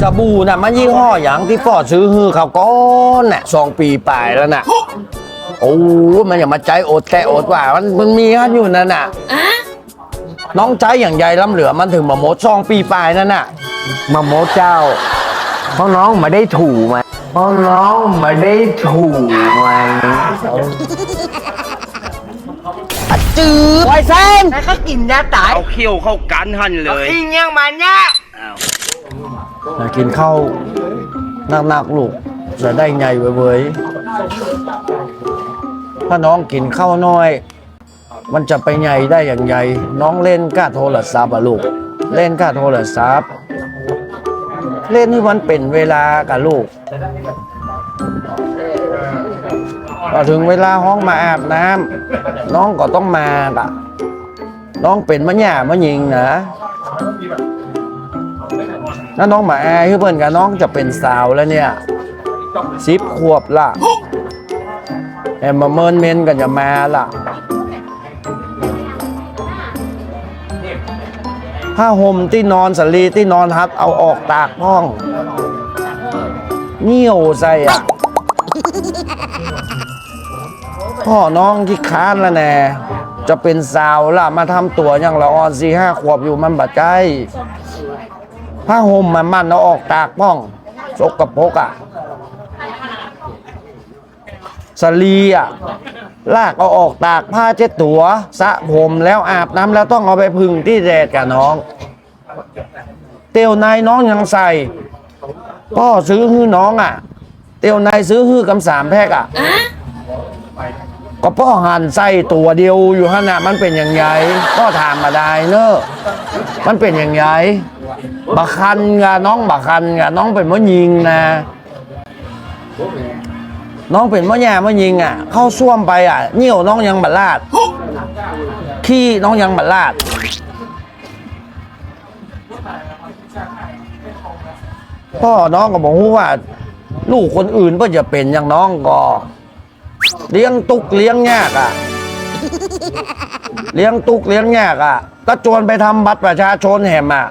สบู่น่ะมันยี่ห้ออย่างที่พ่อซื้อฮือเขาก้อนน่ะสองปีปลายแล้วน่ะ โอ้มันอย่ามาใจโอดแต่โอดว่ามันมันมีกันอยู่นั่นน่ะน้องใจอย่างใหญ่ล้ำเหลือมันถึงมาหมดสองปีปลายนั่นน่ะมาโมเจ้าเพราะน้องมาได้ถูมันเพราะน้องมาได้ถูมันจืดไวเซนแล้วก็กินยาตายเอาเขี้ยวเข้ากันหันเลยกินยังมันยะอยากกินข้าวหนักๆลูกจะได้ไงเว้ยๆถ้าน้องกินข้าวน้อย มันจะไปใหญ่ได้อย่างใหญ่ น้องเล่นก้าโทรศัพท์อะลูก เล่นก้าโทรศัพท์ เล่นให้มันเป็นเวลากับลูกพอถึงเวลาห้องมาอาบน้ำน้องก็ต้องมากะน้องเป็นมะหย่ามะยิงนะ ถ้าน้องมาแอร์คือเพิ่นกับน้องจะเป็นสาวแล้วเนี่ยสิบขวบละแอมมาเมินเมนกันจะมาละผ้าห่มที่นอนสลีที่นอนฮัดเอาออกตากห้องเงี้ยวใส่อะพ่อน้องที่ค้านละแน่จะเป็นสาวละมาทำตัวอย่างละอ่อนสี่ห้าขวบอยู่มันบาดใจ ผ้าห่มมันมันเอาออกตากป้องสกปรกอะสลีอะลากเอาออกตากผ้าเช็ดตัวสระผมแล้วอาบน้ำแล้วต้องเอาไปพึ่งที่แดดกับน้อง เตียวในน้องยังใส่พ่อซื้อฮื้อน้องอะ เตียวในซื้อฮื้อกำสามแพกอะก็พ่อหันใส่ตัวเดียวอยู่ขนาดมันเป็นอย่างไงก็ถามมาได้เนอะมันเป็นอย่างไง บักคันกะน้องบักคันกะน้องเป็นมะยิงนะ น้องเป็นมะแย่มะยิงอะ เข้าซ่วมไปอะเยี่ยวน้องยังบัดลาด ขี้น้องยังบัดลาด พ่อน้องก็บอกว่า ลูกคนอื่นเพื่อจะเป็นอย่างน้องก็เลี้ยงตุกเลี้ยงแยากอะ เลี้ยงตุกเลี้ยงแยากอะ ก็จวนไปทำบัตรประชาชนแหมอะ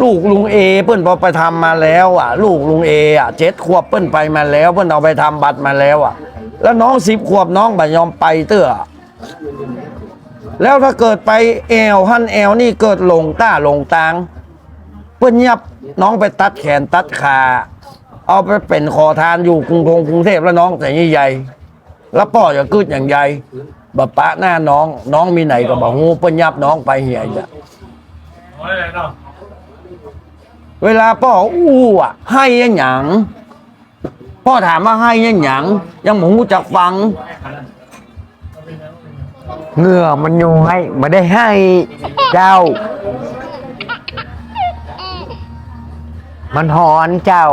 ลูกลุงเอเปิ้นพอไปทำมาแล้วอะ ลูกลุงเออะเจ็ดขวบเปิ้นไปมาแล้ว เปิ้นเอาไปทำบัตรมาแล้วอะ แล้วน้องสิบขวบน้องบ่ยอมไปเตื้อแล้วถ้าเกิดไปแอวหั่นแอวนี่เกิดหลงต้าหลงตางเปิ้นยับน้องไปตัดแขนตัดขาเอาไปเป็นขอทานอยู่กรุงทงกรุงเทพแล้วน้องแต่ใหญ่ๆแล้วพ่อจะกึดอย่างใหญ่ บปะหน้าน้อง น้องมีไหนก็บอกงูเปิ้นยับน้องไปเหี่ยจ้ะเวลาพ่ออู้อะ ให้ยังหยังพ่อถามว่าให้ยังหยังยังหมูจักฟังเหงื่อมันย้อยมาได้ให้เจ้า มันหอนเจ้า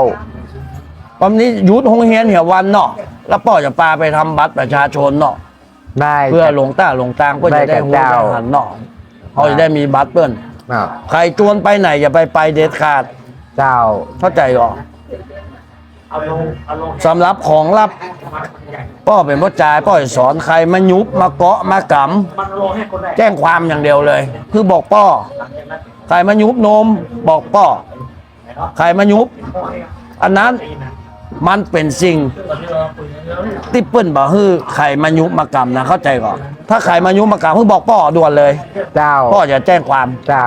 ตอนนี้หยุดโรงเรียนเหี่ยวันเนาะแล้วพ่อจะพาไปทำบัตรประชาชนเนาะ ได้เพื่อหลงต้าหลงตางเพื่อจะได้ได้กับหัวเจ้าได้หันเนาะเขาจะได้มีบัตรเปิ้นอ้าวใครจวนไปไหนอย่าไปไปเด็ดขาด เจ้าเข้าใจหรอสำหรับของลับพ่อเป็นพ่อจ่ายพ่อจะสอนใครมายุบมาเกาะมากำแจ้งความอย่างเดียวเลย คือบอกพ่อใครมายุบนมบอกพ่อใครมายุบ อันนั้น มันเป็นสิ่งที่เปิ้นบอกฮือใครมายุบมากำนะเข้าใจก่อนถ้าใครมายุบมากำคือบอกพ่อด่วนเลยเจ้าพ่อจะแจ้งความเจ้า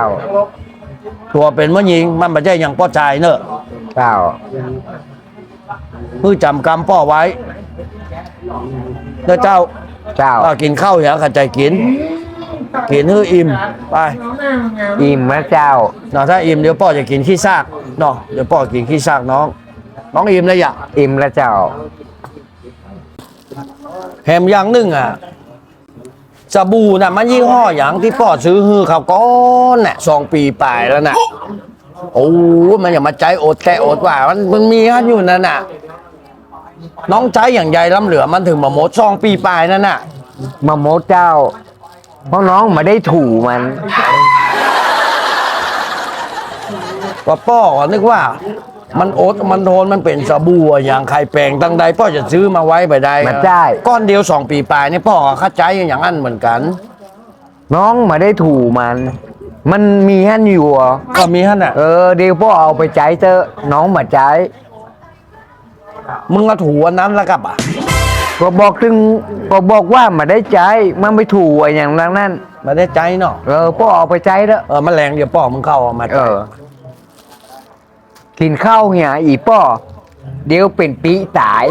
ตัวเป็นมะยิงมันไม่ใช่อย่างพ่อจ่ายเนอะเจ้าเพื่อจำกรรมพ่อไว้เด้อเจ้าเจ้าก็กินข้าวอย่าขัดใจกินกินให้อิ่มไปอิ่มนะเจ้าเนาะถ้าอิ่มเดี๋ยวพ่อจะกินขี้ซากเนาะเดี๋ยวพ่อกินขี้ซากน้อง น้องอิ่มเลยอย่าอิ่มแล้วเจ้า แถมอย่างหนึ่งอะสบู่น่ะ มันยี่ห้ออย่างที่พ่อซื้อฮือเขาก้อนน่ะสองปีปลายแล้วน่ะ โอ้มันอย่ามาใจโอดแต่โอดว่า มันมันมีกันอยู่นั่นน่ะ น้องใจอย่างใหญ่ล้ำเหลือมันถึงมาหมดสองปีปลายนั่นน่ะ มาโมเจ้า เพราะน้องมาได้ถูมัน ว่าพ่อก็นึกว่า มันโอ๊ตมันโทนมันเป็นสบู่อะอย่างไข่แปลงตั้งใดพ่อจะซื้อมาไว้ไปได้มาได้ ก้อนเดียวสองปีปลายนี่พ่อก็เข้าใจอย่างนั้นเหมือนกัน น้องมาได้ถูมัน มันมีฮันอยู่เหรอก็มีฮะน่ะเออเดี๋ยวพ่อเอาไปใจเตอะน้องมาใจมึงก็ถูอันนั้นแล้วกับอะก็บอกถึงก็บอกว่ามาได้ใจมันไม่ถูกไอ้อย่างนั้นนั่นมาได้ใจเนาะเออพ่อเอาไปใจเถอะเออแมลงเดี๋ยวป่อมึงเข้าเอามาเออ กินข้าวเหี่ยอีป้อเดี๋ยวเป็นปีตาย